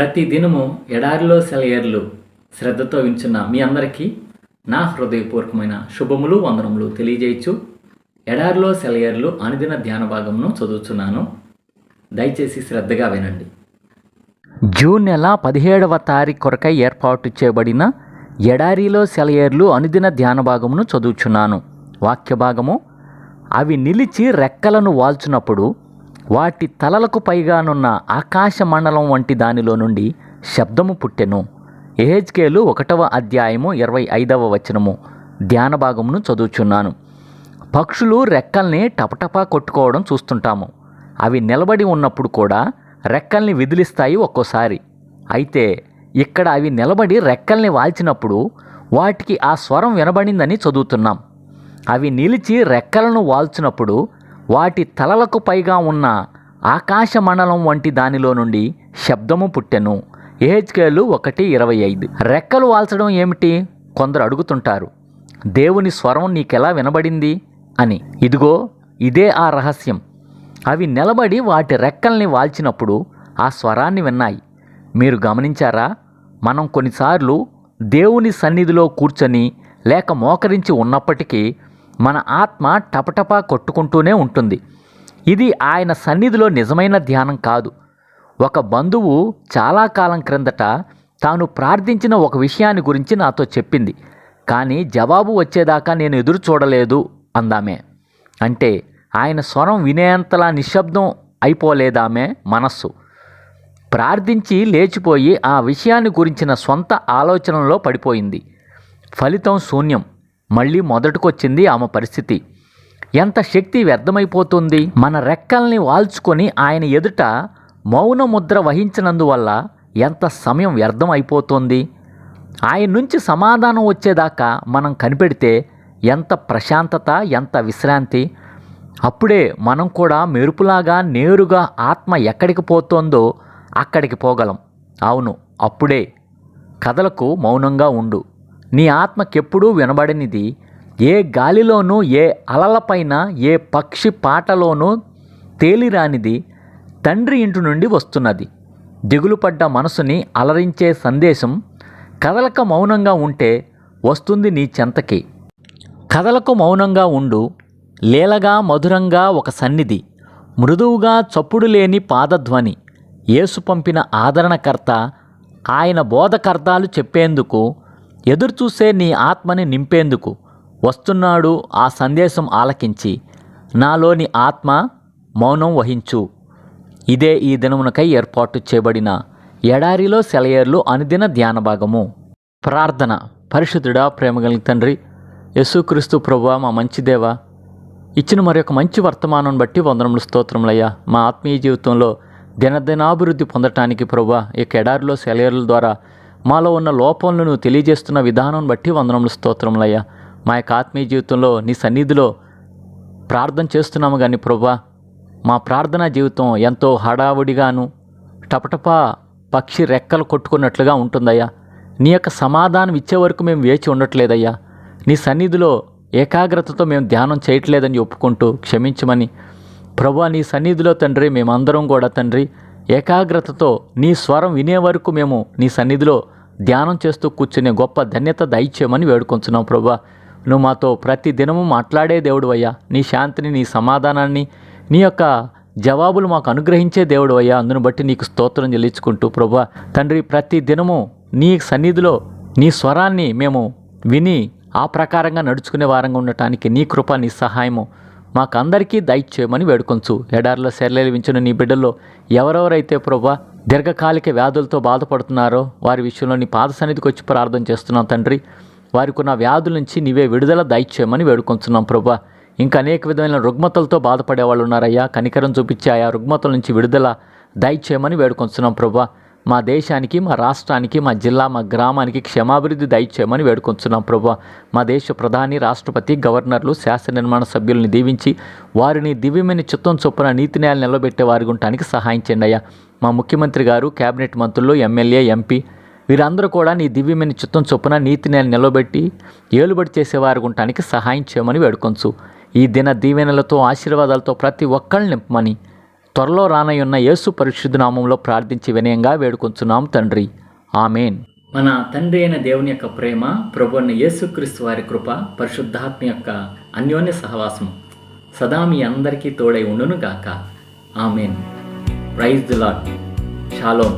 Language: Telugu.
ప్రతి దినము ఎడారిలో సెలయర్లు శ్రద్ధతో వించున్న మీ అందరికీ నా హృదయపూర్వకమైన శుభములు వందనములు తెలియజేయచ్చు. ఎడారిలో సెలయర్లు అనుదిన ధ్యాన భాగమును చదువుతున్నాను దయచేసి శ్రద్ధగా వినండి. జూన్ నెల పదిహేడవ తారీఖు కొరకై ఏర్పాటు చేయబడిన ఎడారిలో సెలయేర్లు అనుదిన ధ్యాన భాగమును చదువుచున్నాను. వాక్య భాగము అవి నిలిచి రెక్కలను వాల్చునప్పుడు వాటి తలలకు పైగానున్న ఆకాశ మండలం వంటి దానిలో నుండి శబ్దము పుట్టెను. ఎహెచ్కేలు ఒకటవ అధ్యాయము ఇరవై ఐదవ వచనము. ధ్యాన భాగమును చదువుచున్నాను. పక్షులు రెక్కల్ని టపటపా కొట్టుకోవడం చూస్తుంటాము. అవి నిలబడి ఉన్నప్పుడు కూడా రెక్కల్ని విదిలిస్తాయి ఒక్కోసారి. అయితే ఇక్కడ అవి నిలబడి రెక్కల్ని వాల్చినప్పుడు వాటికి ఆ స్వరం వినబడిందని చదువుతున్నాం. అవి నిలిచి రెక్కలను వాల్చినప్పుడు వాటి తలలకు పైగా ఉన్న ఆకాశ మండలం వంటి దానిలో నుండి శబ్దము పుట్టెను. ఏహెచ్కేలు ఒకటి ఇరవై ఐదు. రెక్కలు వాల్చడం ఏమిటి? కొందరు అడుగుతుంటారు. దేవుని స్వరం నీకెలా వినబడింది? అని. ఇదిగో ఇదే ఆ రహస్యం. అవి నిలబడి వాటి రెక్కల్ని వాల్చినప్పుడు ఆ స్వరాన్ని విన్నాయి. మీరు గమనించారా? మనం కొన్నిసార్లు దేవుని సన్నిధిలో కూర్చొని లేక మోకరించి ఉన్నప్పటికీ మన ఆత్మ టపటపా కొట్టుకుంటూనే ఉంటుంది. ఇది ఆయన సన్నిధిలో నిజమైన ధ్యానం కాదు. ఒక బంధువు చాలా కాలం క్రిందట తాను ప్రార్థించిన ఒక విషయాన్ని గురించి నాతో చెప్పింది. కానీ జవాబు వచ్చేదాకా నేను ఎదురు చూడలేదు అందామే. అంటే ఆయన స్వరం వినేంతలా నిశ్శబ్దం అయిపోలేదామే మనస్సు. ప్రార్థించి లేచిపోయి ఆ విషయాన్ని గురించిన సొంత ఆలోచనలో పడిపోయింది. ఫలితం శూన్యం. మళ్ళీ మొదటికొచ్చింది ఆమె పరిస్థితి. ఎంత శక్తి వ్యర్థమైపోతుంది? మన రెక్కల్ని వాల్చుకొని ఆయన ఎదుట మౌన ముద్ర వహించినందువల్ల ఎంత సమయం వ్యర్థం అయిపోతుంది ఆయన నుంచి సమాధానం వచ్చేదాకా మనం కనిపెడితే ఎంత ప్రశాంతత ఎంత విశ్రాంతి. అప్పుడే మనం కూడా మెరుపులాగా నేరుగా ఆత్మ ఎక్కడికి పోతోందో అక్కడికి పోగలం. అవును అప్పుడే. కథలకు మౌనంగా ఉండు. నీ ఆత్మకెప్పుడూ వినబడనిది. ఏ గాలిలోనూ ఏ అలలపైన ఏ పక్షి పాటలోనూ తేలిరానిది. తండ్రి ఇంటి నుండి వస్తున్నది. దిగులు పడ్డ మనసుని అలరించే సందేశం కదలక మౌనంగా ఉంటే వస్తుంది నీ చెంతకి. కథలకు మౌనంగా ఉండు. లీలగా మధురంగా ఒక సన్నిధి. మృదువుగా చప్పుడు లేని పాదధ్వని. యేసు పంపిన ఆదరణకర్త ఆయన బోధకర్తాలు చెప్పేందుకు ఎదురుచూసే నీ ఆత్మని నింపేందుకు వస్తున్నాడు ఆ సందేశం ఆలకించి నాలోని ఆత్మ మౌనం వహించు. ఇదే ఈ దినమునకై ఏర్పాటు చేయబడిన ఎడారిలో సెలయేర్లు అనుదిన ధ్యాన భాగము ప్రార్థన. పరిశుద్ధుడా ప్రేమగలిగిన తండ్రి యేసుక్రీస్తు ప్రభు మా మంచిదేవ ఇచ్చిన మరి ఒక మంచి వర్తమానం బట్టి వందనములు స్తోత్రములయ్యా. మా ఆత్మీయ జీవితంలో దినదినాభివృద్ధి పొందటానికి ప్రభు ఈ ఎడారిలో సెలయేర్ల ద్వారా మాలో ఉన్న లోపంలను నువ్వు తెలియజేస్తున్న విధానం బట్టి వందనములు స్తోత్రములయ్యా. మా యొక్క ఆత్మీయ జీవితంలో నీ సన్నిధిలో ప్రార్థన చేస్తున్నాము కానీ ప్రభా. మా ప్రార్థనా జీవితం ఎంతో హడావుడిగాను టపటపా పక్షి రెక్కలు కొట్టుకున్నట్లుగా ఉంటుందయ్యా. నీ యొక్క సమాధానం ఇచ్చే వరకు మేము వేచి ఉండట్లేదయ్యా. నీ సన్నిధిలో ఏకాగ్రతతో మేము ధ్యానం చేయట్లేదని ఒప్పుకుంటూ క్షమించమని. ప్రభా నీ సన్నిధిలో తండ్రి మేమందరం కూడా తండ్రి ఏకాగ్రతతో నీ స్వరం వినే వరకు మేము నీ సన్నిధిలో ధ్యానం చేస్తూ కూర్చునే గొప్ప ధన్యత దయచేయమని వేడుకొంచున్నాం ప్రభా. నువ్వు మాతో ప్రతి దినము మాట్లాడే దేవుడు అయ్యా నీ శాంతిని నీ సమాధానాన్ని నీ యొక్క జవాబులు మాకు అనుగ్రహించే దేవుడు అయ్యా అందును బట్టి నీకు స్తోత్రం చెల్లించుకుంటూ ప్రభా. తండ్రి ప్రతి దినము నీ సన్నిధిలో నీ స్వరాన్ని మేము విని ఆ ప్రకారంగా నడుచుకునే వారంగా ఉండటానికి నీ కృప నీ సహాయము మాకందరికీ దయచేయమని వేడుకొంచు. ఎడారిలో వించిన నీ బిడ్డల్లో ఎవరెవరైతే ప్రభా దీర్ఘకాలిక వ్యాధులతో బాధపడుతున్నారో వారి విషయంలో నీ పాద సన్నిధికి వచ్చి ప్రార్థన చేస్తున్నాం తండ్రి. వారికి ఉన్న వ్యాధుల నుంచి నీవే విడుదల దయచేయమని వేడుకొంచున్నాం ప్రభా. ఇంకా అనేక విధమైన రుగ్మతలతో బాధపడే వాళ్ళు ఉన్నారయ్యా. కనికరం చూపించి ఆయా రుగ్మతల నుంచి విడుదల దయచేయమని వేడుకొంచున్నాం ప్రభా. మా దేశానికి మా రాష్ట్రానికి మా జిల్లా మా గ్రామానికి క్షమాభివృద్ధి దయచేయమని వేడుకొంచున్నాం ప్రభా. మా దేశ ప్రధాని రాష్ట్రపతి గవర్నర్లు శాసన నిర్మాణ సభ్యుల్ని దీవించి వారిని దివ్యమైన చిత్తం చొప్పున నీతి న్యాయాలు నిలబెట్టే వారి ఉండటానికి సహాయం చేయండి అయ్యా. మా ముఖ్యమంత్రి గారు కేబినెట్ మంత్రులు ఎమ్మెల్యే ఎంపీ వీరందరూ కూడా నీ దివ్యమైన చిత్తం చొప్పున నీతి న్యాయాలు నిలబెట్టి ఏలుబడి చేసేవారు ఉండటానికి సహాయం చేయమని వేడుకొంచు. ఈ దిన దీవెనలతో ఆశీర్వాదాలతో ప్రతి ఒక్కళ్ళని నింపమని త్వరలో రానయ్యున్న యేసు పరిశుద్ధ నామంలో ప్రార్థించి వినయంగా వేడుకొంచున్నాం తండ్రి. ఆమెన్. మన తండ్రి అయిన దేవుని యొక్క ప్రేమ ప్రభు అయిన యేసుక్రీస్తు వారి కృప పరిశుద్ధాత్మ యొక్క అన్యోన్య సహవాసం సదా మీ అందరికీ తోడై ఉండును గాక amen. Praise the Lord shalom